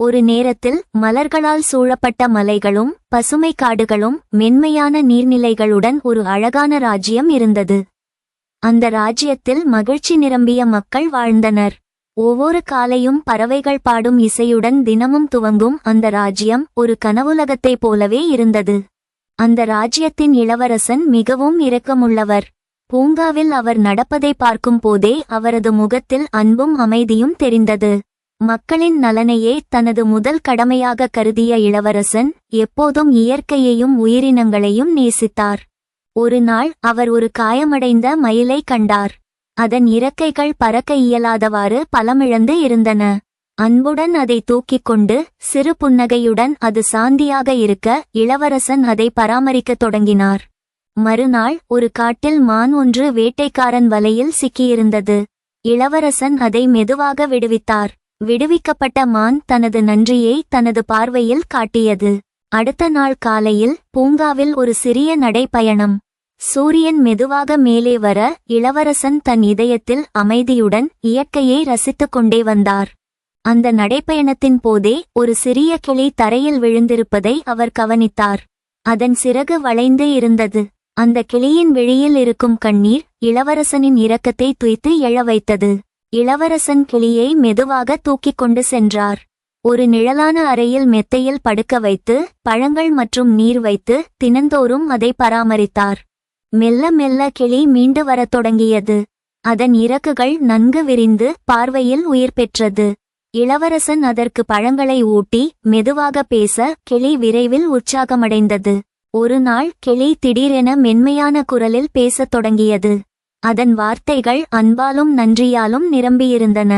ஒரு நேரத்தில் மலர்களால் சூழப்பட்ட மலைகளும் பசுமை காடுகளும் மென்மையான நீர்நிலைகளுடன் ஒரு அழகான ராஜ்யம் இருந்தது. அந்த ராஜ்யத்தில் மகிழ்ச்சி நிரம்பிய மக்கள் வாழ்ந்தனர். ஒவ்வொரு காலையும் பறவைகள் பாடும் இசையுடன் தினமும் துவங்கும் அந்த ராஜ்யம் ஒரு கனவுலகத்தைப் போலவே இருந்தது. அந்த ராஜ்யத்தின் இளவரசன் மிகவும் இரக்கமுள்ளவர். பூங்காவில் அவர் நடப்பதை பார்க்கும் போதே அவரது முகத்தில் அன்பும் அமைதியும் தெரிந்தது. மக்களின் நலனையே தனது முதல் கடமையாக கருதிய இளவரசன் எப்போதும் இயற்கையையும் உயிரினங்களையும் நேசித்தார். ஒரு நாள் அவர் ஒரு காயமடைந்த மயிலை கண்டார். அதன் இறக்கைகள் பறக்க இயலாதவாறு பலமிழந்து இருந்தன. அன்புடன் அதை தூக்கிக் கொண்டு சிறு புன்னகையுடன் அது சாந்தியாக இருக்க இளவரசன் அதை பராமரிக்கத் தொடங்கினார். மறுநாள் ஒரு காட்டில் மான் ஒன்று வேட்டைக்காரன் வலையில் சிக்கியிருந்தது. இளவரசன் அதை மெதுவாக விடுவித்தார். விடுவிக்கப்பட்ட மான் தனது நன்றியை தனது பார்வையில் காட்டியது. அடுத்த நாள் காலையில் பூங்காவில் ஒரு சிறிய நடைப்பயணம். சூரியன் மெதுவாக மேலே வர இளவரசன் தன் இதயத்தில் அமைதியுடன் இயற்கையை ரசித்துக் கொண்டே வந்தார். அந்த நடைப்பயணத்தின் போதே ஒரு சிறிய கிளி தரையில் விழுந்திருப்பதை அவர் கவனித்தார். அதன் சிறகு வளைந்து இருந்தது. அந்த கிளியின் வெளியில் இருக்கும் கண்ணீர் இளவரசனின் இரக்கத்தை துய்த்து எழ வைத்தது. இளவரசன் கிளியை மெதுவாக தூக்கிக் கொண்டு சென்றார். ஒரு நிழலான அறையில் மெத்தையில் படுக்க வைத்து பழங்கள் மற்றும் நீர் வைத்து தினந்தோறும் அதை பராமரித்தார். மெல்ல மெல்ல கிளி மீண்டு வரத் தொடங்கியது. அதன் இறக்குகள் நன்கு விரிந்து பார்வையில் உயிர் பெற்றது. இளவரசன் அதற்கு பழங்களை ஊட்டி மெதுவாக பேச கிளி விரைவில் உற்சாகமடைந்தது. ஒரு நாள் கிளி திடீரென மென்மையான குரலில் பேசத் தொடங்கியது. அதன் வார்த்தைகள் அன்பாலும் நன்றியாலும் நிரம்பியிருந்தன.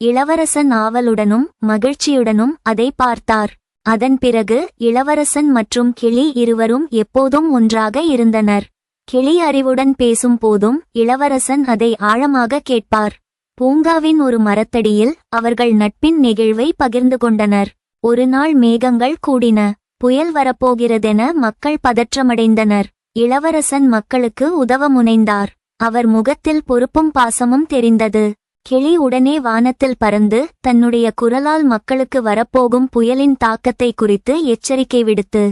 இளவரசன் ஆவலுடனும் மகிழ்ச்சியுடனும் அதை பார்த்தார். அதன் பிறகு இளவரசன் மற்றும் கிளி இருவரும் எப்போதும் ஒன்றாக இருந்தனர். கிளி அறிவுடன் பேசும் போதும் இளவரசன் அதை ஆழமாக கேட்பார். பூங்காவின் ஒரு மரத்தடியில் அவர்கள் நட்பின் நெகிழ்வை பகிர்ந்து கொண்டனர். ஒரு நாள் மேகங்கள் கூடின. புயல் வரப்போகிறதென மக்கள் பதற்றமடைந்தனர். இளவரசன் மக்களுக்கு உதவ முனைந்தார். அவர் முகத்தில் பொறுப்பும் பாசமும் தெரிந்தது. கிளி உடனே வானத்தில் பறந்து தன்னுடைய குரலால் மக்களுக்கு வரப்போகும் புயலின் தாக்கத்தை குறித்து எச்சரிக்கை விடுத்து.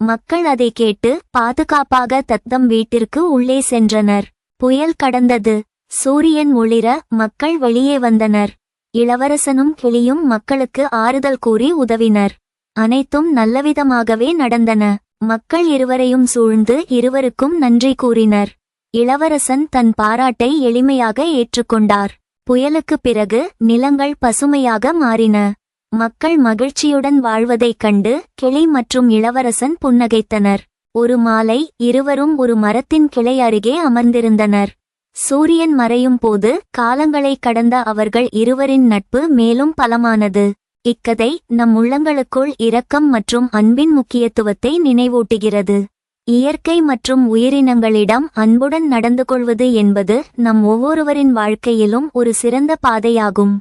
மக்கள் அதை கேட்டு பாதுகாப்பாக தத்தம் வீட்டிற்கு உள்ளே சென்றனர். புயல் கடந்தது. சூரியன் ஒளிர மக்கள் வெளியே வந்தனர். இளவரசனும் கிளியும் மக்களுக்கு ஆறுதல் கூறி உதவினர். அனைத்தும் நல்லவிதமாகவே நடந்தன. மக்கள் இருவரையும் சூழ்ந்து இருவருக்கும் நன்றி கூறினர். இளவரசன் தன் பாராட்டை எளிமையாக ஏற்றுக்கொண்டார். புயலுக்குப் பிறகு நிலங்கள் பசுமையாக மாறின. மக்கள் மகிழ்ச்சியுடன் வாழ்வதைக் கண்டு கிளி மற்றும் இளவரசன் புன்னகைத்தனர். ஒரு மாலை இருவரும் ஒரு மரத்தின் கிளை அருகே அமர்ந்திருந்தனர். சூரியன் மறையும் போது காலங்களை கடந்த அவர்கள் இருவரின் நட்பு மேலும் பலமானது. இக்கதை நம் உள்ளங்களுக்குள் இரக்கம் மற்றும் அன்பின் முக்கியத்துவத்தை நினைவூட்டுகிறது. இயற்கை மற்றும் உயிரினங்களிடம் அன்புடன் நடந்து கொள்வது என்பது நம் ஒவ்வொருவரின் வாழ்க்கையிலும் ஒரு சிறந்த பாதையாகும்.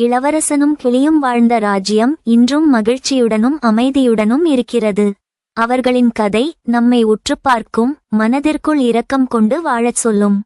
இளவரசனும் கிளியும் வாழ்ந்த ராஜ்யம் இன்றும் மகிழ்ச்சியுடனும் அமைதியுடனும் இருக்கிறது. அவர்களின் கதை நம்மை உற்றுப் பார்க்கும் மனதிற்குள் இரக்கம் கொண்டு வாழச் சொல்லும்.